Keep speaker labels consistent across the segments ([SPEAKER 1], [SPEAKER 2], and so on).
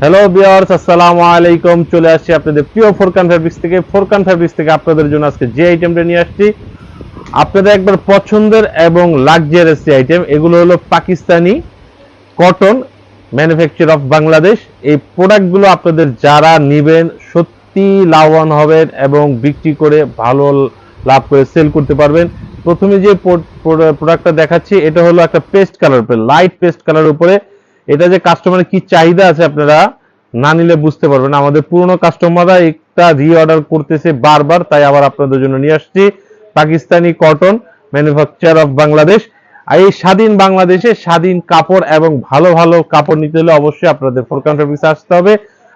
[SPEAKER 1] Hello বিয়ার্স আসসালামু আলাইকুম চলে আসছি আপনাদের প্রিয় ফোরকান ফ্যাব্রিক্স থেকে। ফোরকান ফ্যাব্রিক্স থেকে আপনাদের জন্য আজকে যে আইটেমটা নিয়ে আসছি, আপনাদের একবার পছন্দের এবং লাক্সারিয়াস আইটেম এগুলো হলো Pakistani cotton manufacture of Bangladesh এই প্রোডাক্টগুলো আপনাদের যারা নেবেন, সত্যি লাভবান হবেন এবং বিক্রি করে ভালো লাভ করে সেল করতে পারবেন। প্রথমে যে প্রোডাক্টটা দেখাচ্ছি, এটা হলো একটা পেস্ট কালার উপরে লাইট পেস্ট কালার উপরে এটা যে কাস্টমারের কি চাহিদা আছে আপনারা না নিলে বুঝতে পারবেন আমাদের পুরনো কাস্টমাররা একটা রিঅর্ডার করতেছে বারবার, তাই আবার আপনাদের জন্য নিয়ে আসছি। Pakistani cotton manufacture of Bangladesh আর এই স্বাধীন বাংলাদেশে স্বাধীন কাপড় এবং ভালো ভালো কাপড় নিতে হলে অবশ্যই আপনাদের ফোরকান ফেব্রিক্স আসতে হবে।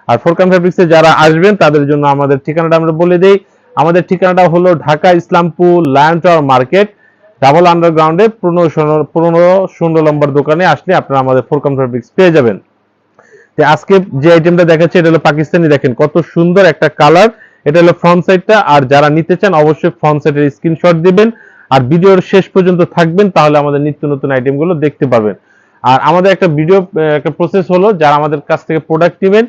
[SPEAKER 1] আর ফোরকান ফেব্রিক্সে যারা আসবেন, তাদের জন্য আমাদের ঠিকানাটা আমরা বলে দেই। আমাদের ঠিকানাটা হলো Dhaka Islampur lion tower market double আন্ডারগ্রাউন্ডে ষোলো- পনেরো শূন্য নম্বর দোকানে আসলে আপনারা আমাদের ফোরকান ফেব্রিক্স পেয়ে যাবেন। তো আজকে যে আইটেমটা দেখাচ্ছে, এটা হলো পাকিস্তানি, দেখেন কত সুন্দর একটা কালার এটা হলো ফ্রন্ট সাইডটা আর যারা নিতে চান অবশ্যই ফ্রন্ট সাইডের স্ক্রিনশট দিবেন। আর ভিডিওর শেষ পর্যন্ত থাকবেন, তাহলে আমাদের নিত্য নতুন আইটেমগুলো দেখতে পাবেন। আর আমাদের একটা ভিডিও একটা প্রসেস হলো, যারা আমাদের কাছ থেকে প্রোডাক্ট নেবেন,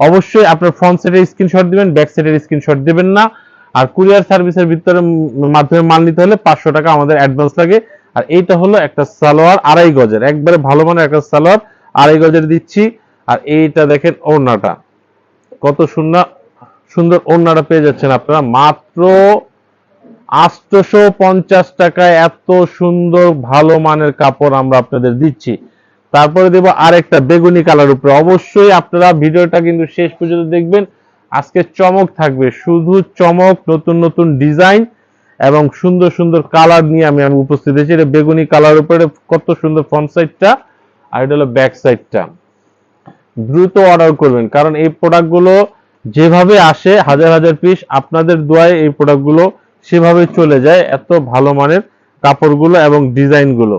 [SPEAKER 1] অবশ্যই আপনার ফ্রন্ট সাইডের স্ক্রিনশট দিবেন ব্যাক সাইডের স্ক্রিনশট দিবেন না। আর কুরিয়ার সার্ভিসের ভিতরে মাধ্যমে মাল নিতে হলে পাঁচশো টাকা আমাদের অ্যাডভান্স লাগে। আর এইটা হলো একটা সালোয়ার আড়াই গজের, একবারে ভালো মানের একটা সালোয়ার আড়াই গজের দিচ্ছি। আর এইটা দেখেন ওড়নাটা, কত সুন্দর সুন্দর ওড়নাটা পেয়ে যাচ্ছেন আপনারা। মাত্র আটশোশো পঞ্চাশ টাকায় এত সুন্দর ভালো মানের কাপড় আমরা আপনাদের দিচ্ছি। তারপরে দেব আরেকটা বেগুনি কালার উপরে। অবশ্যই আপনারা ভিডিওটা কিন্তু শেষ পর্যন্ত দেখবেন। আজকে চমক থাকবে, শুধু চমক, নতুন নতুন ডিজাইন এবং সুন্দর সুন্দর কালার নিয়ে আমি আমি উপস্থিত হয়েছি। এটা বেগুনি কালার উপরে কত সুন্দর ফ্রন্ট সাইডটা আর এটা হলো ব্যাক সাইডটা দ্রুত অর্ডার করবেন, কারণ এই প্রোডাক্টগুলো যেভাবে আসে, হাজার হাজার পিস আপনাদের দোয়ায় এই প্রোডাক্টগুলো সেভাবে চলে যায়, এত ভালো মানের কাপড়গুলো এবং ডিজাইনগুলো।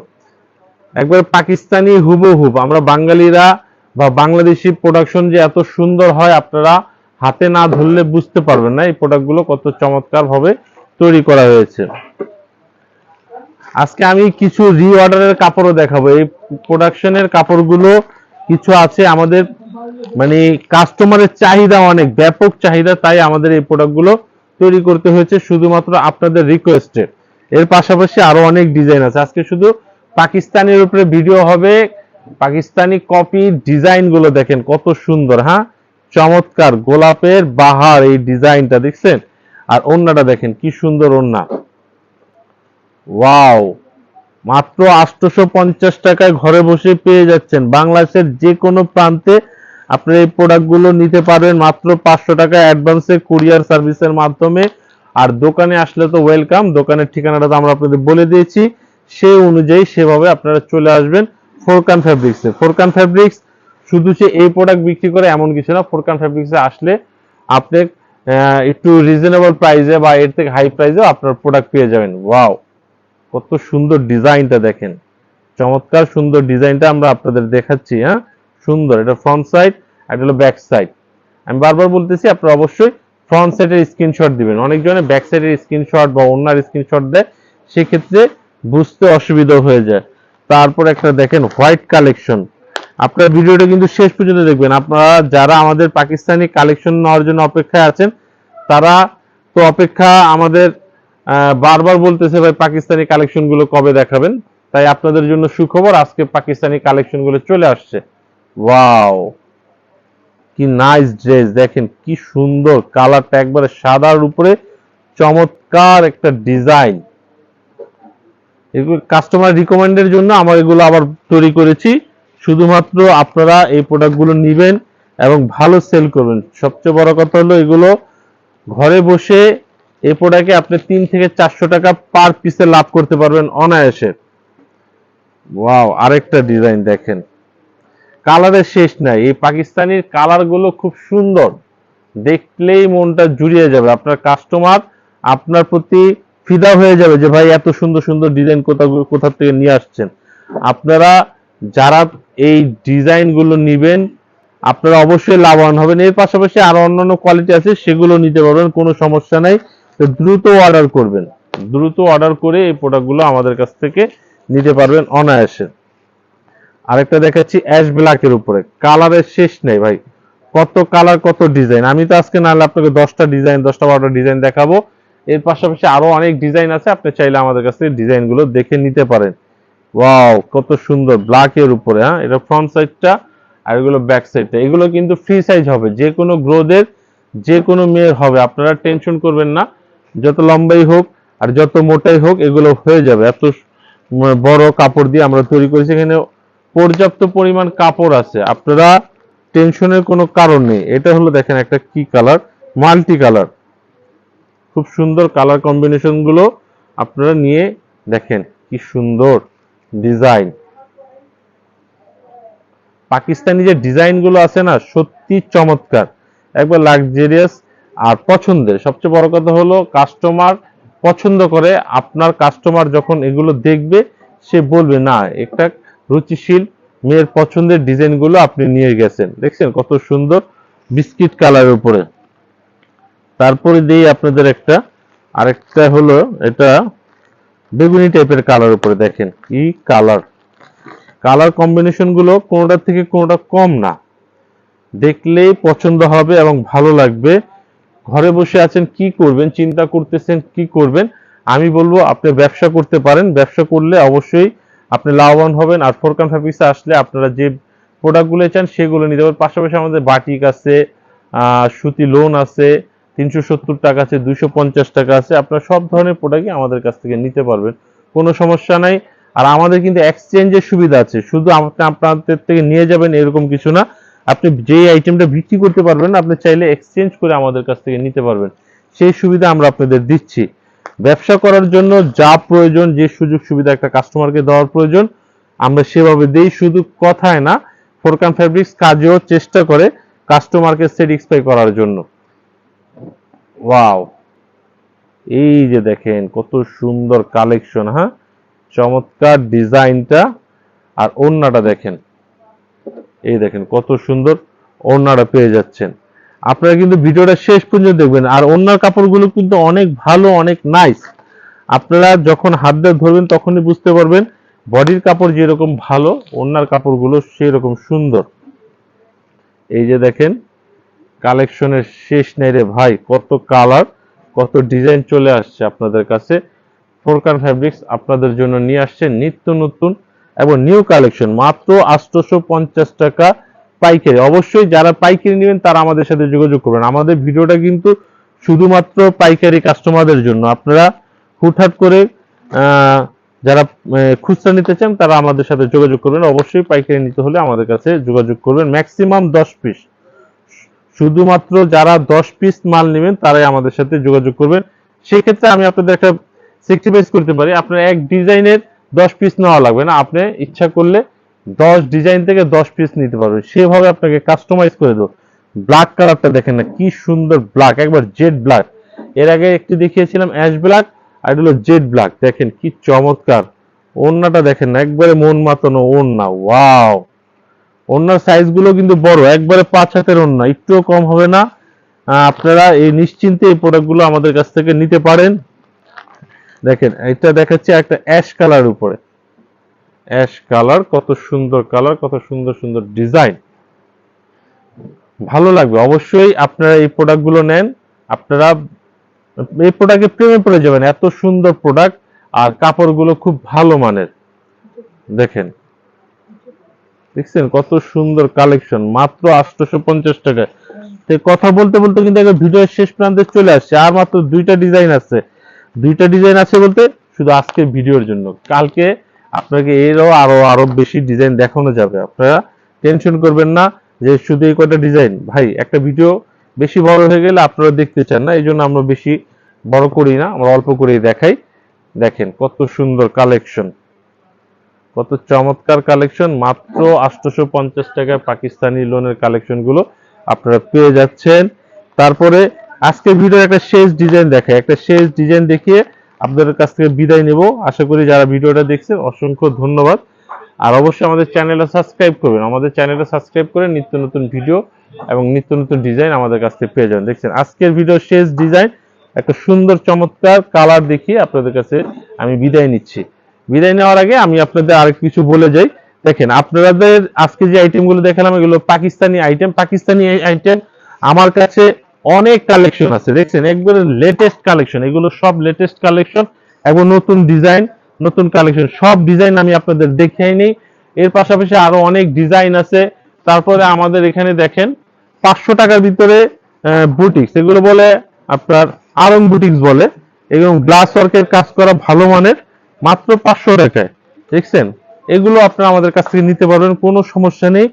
[SPEAKER 1] একবার পাকিস্তানি হুবহুব আমরা বাঙালিরা বা বাংলাদেশি প্রোডাকশন যে এত সুন্দর হয়, আপনারা হাতে না ধরলে বুঝতে পারবেন না, এই প্রোডাক্টগুলো কত চমৎকার ভাবে তৈরি করা হয়েছে। আজকে আমি কিছু রিঅর্ডারের কাপড়ও দেখাবো। এই প্রোডাকশনের কাপড়গুলো কিছু আছে আমাদের মানে কাস্টমারের চাহিদা অনেক, ব্যাপক চাহিদা, তাই আমাদের এই প্রোডাক্টগুলো তৈরি করতে হয়েছে শুধুমাত্র আপনাদের রিকোয়েস্টে এর পাশাপাশি আরও অনেক ডিজাইন আছে। আজকে শুধু পাকিস্তানের উপরে ভিডিও হবে, পাকিস্তানি কপি ডিজাইনগুলো দেখেন কত সুন্দর হ্যাঁ? চমৎকার গোলাপের বাহার এই ডিজাইনটা, দেখছেন? আর ওন্নাটা দেখেন, কি সুন্দর ওন্না। ওয়াও! মাত্র আটশোশো পঞ্চাশ টাকায় ঘরে বসে পেয়ে যাচ্ছেন। বাংলাদেশের যে কোনো প্রান্তে আপনি এই প্রোডাক্টগুলো নিতে পারবেন মাত্র পাঁচশো টাকা অ্যাডভান্সে কুরিয়ার সার্ভিসের মাধ্যমে। আর দোকানে আসলে তো ওয়েলকাম, দোকানের ঠিকানাটা তো আমরা আপনাদের বলে দিয়েছি। সেই অনুযায়ী সেভাবে আপনারা চলে আসবেন ফোরকান ফ্যাব্রিক্সে। ফোরকান ফ্যাব্রিক্স শুধু সে এই প্রোডাক্ট বিক্রি করে এমন কিছু না ফোরকান ফ্যাব্রিক্সে আসলে আপনি একটু রিজনেবল প্রাইসে বা এর থেকে হাই প্রাইসেও আপনার প্রোডাক্ট পেয়ে যাবেন। ওয়াও কত সুন্দর ডিজাইনটা দেখেন। চমৎকার সুন্দর ডিজাইনটা আমরা আপনাদের দেখাচ্ছি হ্যাঁ? সুন্দর। এটা ফ্রন্ট সাইড এটা হলো ব্যাক সাইড আমি বারবার বলতেছি, আপনারা অবশ্যই ফ্রন্ট সাইডের স্ক্রিনশট দিবেন। অনেকজনে ব্যাক সাইডের স্ক্রিনশট বা অন্যার স্ক্রিনশট দেয়, সেক্ষেত্রে বুঝতে অসুবিধা হয়ে যায়। তারপর একটা দেখেন হোয়াইট কালেকশন আপনার ভিডিওটা কিন্তু শেষ পর্যন্ত দেখবেন। আপনারা যারা আমাদের পাকিস্তানি কালেকশন নেওয়ার জন্য অপেক্ষায় আছেন, তারা তো অপেক্ষা আমাদের বারবার বলতেছে ভাই পাকিস্তানি কালেকশনগুলো কবে দেখাবেন? তাই আপনাদের জন্য সুখবর, আজকে পাকিস্তানি কালেকশনগুলো চলে আসছে। ওয়াও! কি নাইস ড্রেস দেখেন কি সুন্দর। কালারটা একবারে সাদার উপরে চমৎকার একটা ডিজাইন এগুলো কাস্টমার রিকমেন্ডের জন্য আমার এগুলো আবার তৈরি করেছি। শুধুমাত্র আপনারা এই প্রোডাক্টগুলো নিবেন এবং ভালো সেল করবেন। সবচেয়ে বড় কথা হলো এগুলো ঘরে বসে এই প্রোডাক্টে আপনি তিন থেকে চারশো টাকা পার পিসে লাভ করতে পারবেন অনায়াসে। ওয়াও আরেকটা ডিজাইন দেখেন। কালারের শেষ নাই। এই পাকিস্তানির কালারগুলো খুব সুন্দর। দেখলেই মনটা জুড়িয়ে যাবে। আপনার কাস্টমার আপনার প্রতি ফিদা হয়ে যাবে যে, ভাই, এত সুন্দর সুন্দর ডিজাইন কোথা কোথা থেকে নিয়ে আসছেন? আপনারা যারা এই ডিজাইনগুলো নিবেন, আপনারা অবশ্যই লাভবান হবেন। এর পাশাপাশি আরও অন্যান্য কোয়ালিটি আছে, সেগুলো নিতে পারবেন, কোনো সমস্যা নাই। দ্রুত অর্ডার করবেন। দ্রুত অর্ডার করে এই প্রোডাক্টগুলো আমাদের কাছ থেকে নিতে পারবেন অনায়াসে। আরেকটা দেখাচ্ছি অ্যাশ ব্ল্যাকের উপরে। কালারের শেষ নেই ভাই। কত কালার কত ডিজাইন আমি তো আজকে নাহলে আপনাকে দশটা ডিজাইন দশটা বারোটা ডিজাইন দেখাবো। এর পাশাপাশি আরও অনেক ডিজাইন আছে, আপনি চাইলে আমাদের কাছ থেকে ডিজাইনগুলো দেখে নিতে পারেন। ওয়াও কত সুন্দর। ব্ল্যাক এর উপরে হ্যাঁ? এটা ফ্রন্ট সাইডটা আর এগুলো ব্যাক সাইডটা এগুলো কিন্তু ফ্রি সাইজ হবে। যে কোনো গ্রোদের যে কোনো মেয়ের হবে। আপনারা টেনশন করবেন না। যত লম্বাই হোক আর যত মোটাই হোক, এগুলো হয়ে যাবে। এত বড় কাপড় দিয়ে আমরা তৈরি করেছি। এখানে পর্যাপ্ত পরিমাণ কাপড় আছে। আপনারা টেনশনের কোনো কারণ নেই। এটা হলো দেখেন একটা কি কালার মাল্টি কালার খুব সুন্দর কালার কম্বিনেশনগুলো আপনারা নিয়ে দেখেন কি সুন্দর। ডিজাইন। পাকিস্তানি যে ডিজাইনগুলো আছে না, সত্যি চমৎকার। একবার লাক্সারিয়াস আর পছন্দের। সবচেয়ে বড় কথা হলো কাস্টমার পছন্দ করে, আপনার কাস্টমার যখন এগুলো দেখবে, সে বলবে, না, একটা রুচিশীল মেয়ের পছন্দের ডিজাইনগুলো আপনি নিয়ে গেছেন। দেখছেন কত সুন্দর বিস্কিট কালারের উপরে। তারপরে দিই আপনাদের একটা। আরেকটা হলো, এটা বেগুনি টাইপের কালার উপরে দেখেন, কি কালার কালার কম্বিনেশনগুলো কোনোটা থেকে কোনোটা কম না। দেখলেই পছন্দ হবে এবং ভালো লাগবে। ঘরে বসে আছেন, কি করবেন? চিন্তা করতেছেন, কি করবেন? আমি বলব, আপনি ব্যবসা করতে পারেন। ব্যবসা করলে অবশ্যই আপনি লাভবান হবেন। আর ফোরকান সার্ভিসে আসলে আপনারা যে প্রোডাক্টগুলো চান, সেগুলো নিতে পারেন পাশাপাশি আমাদের বাটিক আছে সুতি লোন আছে তিনশো সত্তর টাকা আছে, দুইশো পঞ্চাশ টাকা আছে। আপনার সব ধরনের প্রোডাক্টই আমাদের কাছ থেকে নিতে পারবেন, কোনো সমস্যা নাই। আর আমাদের কিন্তু এক্সচেঞ্জের সুবিধা আছে, শুধু আপনি আপনাদের থেকে নিয়ে যাবেন এরকম কিছু না। আপনি যে আইটেমটা বিক্রি করতে পারবেন, আপনি চাইলে এক্সচেঞ্জ করে আমাদের কাছ থেকে নিতে পারবেন। সেই সুবিধা আমরা আপনাদের দিচ্ছি। ব্যবসা করার জন্য যা প্রয়োজন, যে সুযোগ সুবিধা একটা কাস্টমারকে দেওয়ার প্রয়োজন, আমরা সেভাবে দেই। শুধু কথায় না ফোরকান ফ্যাব্রিক্স কাজেও চেষ্টা করে কাস্টমারকে স্যাটিসফাই করার জন্য। ওয়াও। এই যে দেখেন, কত সুন্দর কালেকশন হ্যাঁ? চমৎকার ডিজাইনটা। আর ওড়নাটা দেখেন। এই দেখেন, কত সুন্দর ওড়নাটা পেয়ে যাচ্ছেন। আপনারা কিন্তু ভিডিওটা শেষ পর্যন্ত দেখবেন। আর ওড়নার কাপড়গুলো কিন্তু অনেক ভালো, অনেক নাইস আপনারা যখন হাত দিয়ে ধরবেন, তখনই বুঝতে পারবেন বডির কাপড় যেরকম ভালো, ওড়নার কাপড়গুলো সেই রকম সুন্দর। এই যে দেখেন কালেকশনের শেষ নেই রে ভাই। কত কালার, কত ডিজাইন চলে আসছে আপনাদের কাছে। ফোরকান ফ্যাব্রিক্স আপনাদের জন্য নিয়ে আসছে নিত্য নতুন এবং নিউ কালেকশন। মাত্র আটশোশো পঞ্চাশ টাকা পাইকারি। অবশ্যই যারা পাইকারি নেবেন, তারা আমাদের সাথে যোগাযোগ করবেন। আমাদের ভিডিওটা কিন্তু শুধুমাত্র পাইকারি কাস্টমারদের জন্য। আপনারা হুটহাট করে যারা খুচরা নিতে চান, তারা আমাদের সাথে যোগাযোগ করবেন। অবশ্যই পাইকারি নিতে হলে আমাদের কাছে যোগাযোগ করবেন। ম্যাক্সিমাম দশ পিস। শুধুমাত্র যারা দশ পিস মাল নেবেন, তারাই আমাদের সাথে যোগাযোগ করবেন। সেক্ষেত্রে আমি আপনাদের একটা সেক্রিফাইস করতে পারি। আপনার এক ডিজাইনের দশ পিস নেওয়া লাগবে না। আপনি ইচ্ছা করলে দশ ডিজাইন থেকে দশ পিস নিতে পারবেন। সেভাবে আপনাকে কাস্টমাইজ করে দেবো। ব্ল্যাক কালারটা দেখেন না, কি সুন্দর ব্ল্যাক একবার জেড ব্ল্যাক এর আগে একটি দেখিয়েছিলাম অ্যাশ ব্ল্যাক আর হলো জেড ব্ল্যাক দেখেন কি চমৎকার। ওড়নাটা দেখেন না, একবারে মন মাতানো ওড়না। ওয়াও ওড়নার সাইজগুলো কিন্তু বড়, একবারে পাঁচ হাতের ওড়না একটুও কম হবে না। আপনারা এই নিশ্চিন্তে এই প্রোডাক্টগুলো আমাদের কাছ থেকে নিতে পারেন। দেখেন, এটা দেখাচ্ছি একটা অ্যাশ কালার উপরে। অ্যাশ কালার কত সুন্দর কালার কত সুন্দর সুন্দর ডিজাইন ভালো লাগবে, অবশ্যই আপনারা এই প্রোডাক্টগুলো নেন। আপনারা এই প্রোডাক্টে প্রেমে পড়ে যাবেন, এত সুন্দর প্রোডাক্ট আর কাপড়গুলো খুব ভালো মানের। দেখেন। দেখছেন? কত সুন্দর কালেকশন মাত্র আটশোশো পঞ্চাশ টাকা। তো কথা বলতে বলতে কিন্তু একটা ভিডিওর শেষ প্রান্তে চলে আসছে। আর মাত্র দুইটা ডিজাইন আছে। দুইটা ডিজাইন আছে বলতে শুধু আজকে ভিডিওর জন্য। কালকে আপনাকে এরও আরও আরও বেশি ডিজাইন দেখানো যাবে। আপনারা টেনশন করবেন না যে শুধু এই কয়টা ডিজাইন ভাই, একটা ভিডিও বেশি বড় হয়ে গেলে আপনারা দেখতে চান না। এই জন্য আমরা বেশি বড় করি না। আমরা অল্প করেই দেখাই। দেখেন কত সুন্দর কালেকশন কত চমৎকার কালেকশন মাত্র আটশোশো পঞ্চাশ টাকায় পাকিস্তানি লোনের কালেকশনগুলো আপনারা পেয়ে যাচ্ছেন। তারপরে আজকে ভিডিওর একটা শেষ ডিজাইন দেখায় একটা শেষ ডিজাইন দেখিয়ে আপনাদের কাছ থেকে বিদায় নেব। আশা করি যারা ভিডিওটা দেখছেন, অসংখ্য ধন্যবাদ। আর অবশ্যই আমাদের চ্যানেলটা সাবস্ক্রাইব করবেন। আমাদের চ্যানেলটা সাবস্ক্রাইব করে নিত্য নতুন ভিডিও এবং নিত্য নতুন ডিজাইন আমাদের কাছ থেকে পেয়ে যাবেন। দেখছেন, আজকের ভিডিও শেষ ডিজাইন একটা সুন্দর চমৎকার কালার দেখিয়ে আপনাদের কাছে আমি বিদায় নিচ্ছি। বিদায় নেওয়ার আগে আমি আপনাদের আরেক কিছু বলে যাই। দেখেন, আপনাদের আজকে যে আইটেমগুলো দেখালাম, এগুলো পাকিস্তানি আইটেম পাকিস্তানি আইটেম আমার কাছে অনেক কালেকশন আছে। দেখছেন, একবারে লেটেস্ট কালেকশন এগুলো সব লেটেস্ট কালেকশন এবং নতুন ডিজাইন নতুন কালেকশন সব ডিজাইন আমি আপনাদের দেখিয়ে নেই। এর পাশাপাশি আরও অনেক ডিজাইন আছে। তারপরে আমাদের এখানে দেখেন, পাঁচশো টাকার ভিতরে বুটিক্স এগুলো বলে আপনার আরং বুটিক্স বলে। এবং গ্লাস ওয়ার্কের কাজ করা ভালো মানের। মাত্র পাঁচশো টাকায়। দেখছেন? এগুলো আপনারা আমাদের কাছ থেকে নিতে পারবেন, কোনো সমস্যা নেই।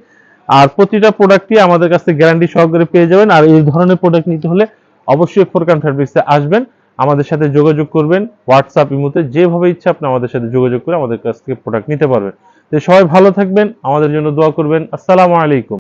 [SPEAKER 1] আর প্রতিটা প্রোডাক্টই আমাদের কাছ থেকে গ্যারান্টি সহকারে পেয়ে যাবেন। আর এই ধরনের প্রোডাক্ট নিতে হলে অবশ্যই ফোরকান ফ্যাব্রিক্সে আসবেন। আমাদের সাথে যোগাযোগ করবেন, হোয়াটসঅ্যাপ, ইমোতে যেভাবে ইচ্ছা আপনি আমাদের সাথে যোগাযোগ করে আমাদের কাছ থেকে প্রোডাক্ট নিতে পারবেন। তো সবাই ভালো থাকবেন, আমাদের জন্য দোয়া করবেন। আসসালামু আলাইকুম।